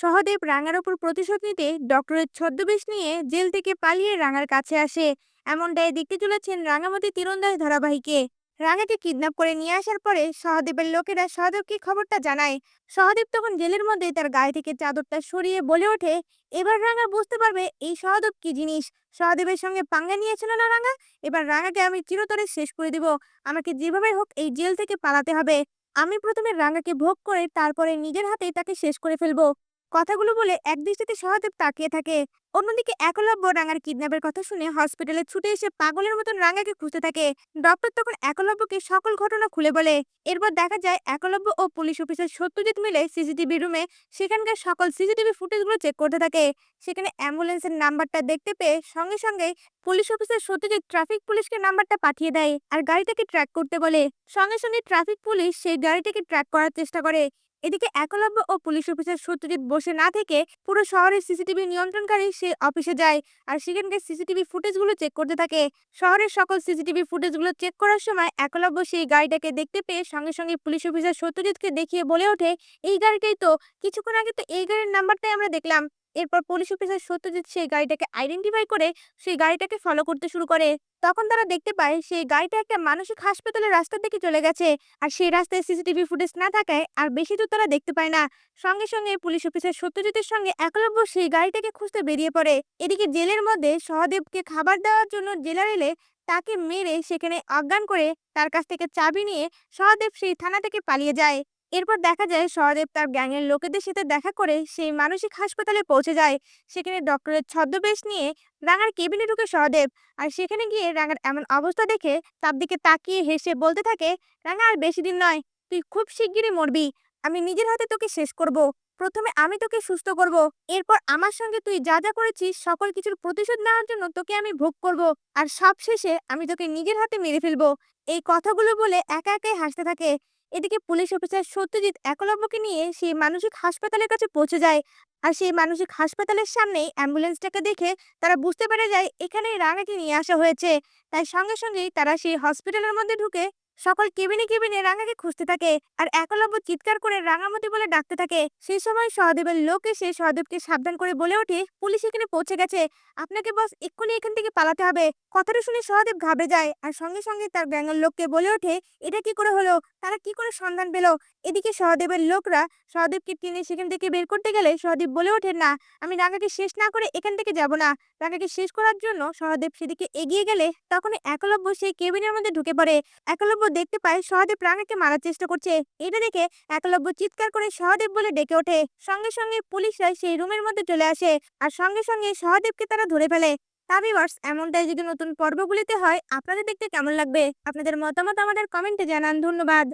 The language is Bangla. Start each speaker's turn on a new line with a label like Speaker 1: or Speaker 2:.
Speaker 1: সহদেব রাঙার ওপর প্রতিশোধ নিতে ডক্টরের ছদ্মবেশ নিয়ে জেল থেকে পালিয়ে রাঙার কাছে আসে। এমনটাই দেখতে চলেছেন রাঙামতি তীরন্দাজ ধারাবাহিকে। রাঙাকে কিডন্যাপ করে নিয়ে আসার পরে সহদেবের লোকেরা সহদেবকে খবরটা জানায়। সহদেব তখন জেলের মধ্যে তার গায়ে থেকে চাদরটা সরিয়ে বলে ওঠে, এবার রাঙা বুঝতে পারবে এই সহদেব কি জিনিস? সহদেবের সঙ্গে পাঙ্গা নিয়েছিল না রাঙা? এবার রাঙাকে আমি চিরতরে শেষ করে দিব। আমাকে যেভাবে হোক এই জেল থেকে পালাতে হবে। আমি প্রথমে রাঙাকে ভোগ করে তারপরে নিজের হাতেই তাকে শেষ করে ফেলব। কথাগুলো বলে একদৃষ্টিতে সহদেব তাকিয়ে থাকে। অন্যদিকে একলব্য রাঙার কিডন্যাপের কথা শুনে হসপিটালে ছুটে এসে পাগলের মতন রাঙাকে খুঁজতে থাকে। ডক্টর তখন একলব্যকে সকল ঘটনা খুলে বলে। এরপর দেখা যায় একলব্য ও পুলিশ অফিসার সত্যজিৎ মিলে সিসিটিভি রুমে সেখানকার সকল সিসিটিভি ফুটেজগুলো চেক করতে থাকে। সেখানে অ্যাম্বুলেন্সের নাম্বারটা দেখতে পেয়ে সঙ্গে সঙ্গে পুলিশ অফিসার সত্যজিৎ ট্রাফিক পুলিশকে নাম্বারটা পাঠিয়ে দেয় আর গাড়িটাকে ট্র্যাক করতে বলে। সঙ্গে সঙ্গে ট্রাফিক পুলিশ সেই গাড়িটাকে ট্র্যাক করার চেষ্টা করে। এদিকে একলব্য ও পুলিশ অফিসার সত্যজিৎ বসে না থেকে পুরো শহরের সিসিটিভি নিয়ন্ত্রণকারী সে অফিসে যায় আর সেখানকার সিসিটিভি ফুটেজগুলো চেক করতে থাকে। শহরের সকল সিসিটিভি ফুটেজগুলো চেক করার সময় একলব্য সেই গাড়িটাকে দেখতে পেয়ে সঙ্গে সঙ্গে পুলিশ অফিসার সত্যজিৎকে দেখিয়ে বলে ওঠে, এই গাড়িটাই তো। কিছুক্ষণ আগে তো এই গাড়ির নাম্বারটাই আমরা দেখলাম। এরপর পুলিশ অফিসার সত্যজিৎ সেই গাড়িটাকে আইডেন্টিফাই করে সেই গাড়িটাকে ফলো করতে শুরু করে। তখন তারা দেখতে পায় সেই গাড়িটা একটা মানসিক হাসপাতালের রাস্তার দিকে চলে গেছে আর সেই রাস্তায় সিসিটিভি ফুটেজ না থাকায় আর বেশি দূর তারা দেখতে পায় না। সঙ্গে সঙ্গে পুলিশ অফিসার সত্যজিতের সঙ্গে একলব্য সেই গাড়িটাকে খুঁজতে বেরিয়ে পড়ে। এদিকে জেলের মধ্যে সহদেবকে খাবার দেওয়ার জন্য জেলার এলে তাকে মেরে সেখানে অজ্ঞান করে তার কাছ থেকে চাবি নিয়ে সহদেব সেই থানা থেকে পালিয়ে যায়। এরপর দেখা যায় সহদেব তার গ্যাংয়ের লোকেদের সাথে দেখা করে সেই মানসিক হাসপাতালে পৌঁছে যায়। সেখানে ডক্টরের ছদ্মবেশ নিয়ে রাঙার কেবিনে ঢুকে সহদেব আর সেখানে গিয়ে রাঙার এমন অবস্থা দেখে তার দিকে তাকিয়ে হেসে বলতে থাকে, রাঙা, আর বেশি দিন নয়, তুই খুব শিগগিরই মরবি। আমি নিজের হাতে তোকে শেষ করব। প্রথমে আমি তোকে সুস্থ করব। এরপর আমার সঙ্গে তুই যা যা করেছিস, সকল কিছুর প্রতিশোধ নেওয়ার জন্য তোকে আমি ভোগ করব। আর সব শেষে আমি তোকে নিজের হাতে মেরে ফেলব। এই কথাগুলো বলে একা একাই হাসতে থাকে। এদিকে পুলিশ অফিসার সত্যজিৎ একলব্যকে নিয়ে সেই মানসিক হাসপাতালের কাছে পৌঁছে যায়। আর সেই মানসিক হাসপাতালের সামনেই অ্যাম্বুলেন্সটাকে দেখে তারা বুঝতে পেরে যায়, এখানেই রাঙাকে নিয়ে আসা হয়েছে। তাই সঙ্গে সঙ্গেই তারা সেই হসপিটালের মধ্যে ঢুকে সকল কেবিনে কেবিনে রাঙাকে খুঁজতে থাকে আর একলব্য চিৎকার করে রাঙামতি বলে ডাকতে থাকে। সেই সময় সহদেবের লোক এসে সহদেবকে সাবধান করে বলে ওঠে, পুলিশ এখানে পৌঁছে গেছে। আপনাকে বস, এক্ষুনি এখান থেকে পালাতে হবে। কথাটা শুনে সহদেব ঘাবড়ে যায় আর সঙ্গে সঙ্গে তার গ্যাংয়ের লোককে বলে ওঠে, এটা কি করে হলো? তারা কি করে সন্ধান পেল? এদিকে সহদেবের লোকরা সহদেবকে টেনে সেখান থেকে বের করতে গেলে সহদেব বলে ওঠেন না, আমি রাঙাকে শেষ না করে এখান থেকে যাব না। রাঙাকে শেষ করার জন্য সহদেব সেদিকে এগিয়ে গেলে তখন একলব্য সেই কেবিনের মধ্যে ঢুকে পড়ে। একলব্য দেখতে পায় সহদেব রাঙাকে মারার চেষ্টা করছে। এটা দেখে একলব্য চিৎকার করে সহদেব বলে ডেকে ওঠে। সঙ্গে সঙ্গে পুলিশরা সেই রুমের মধ্যে চলে আসে আর সঙ্গে সঙ্গে সহদেবকে তারা ধরে ফেলে। তাবিবার্স এমনটাই যদি নতুন পর্বগুলিতে হয়, আপনাদের দেখতে কেমন লাগবে? আপনাদের মতামত আমাদের কমেন্টে জানান। ধন্যবাদ।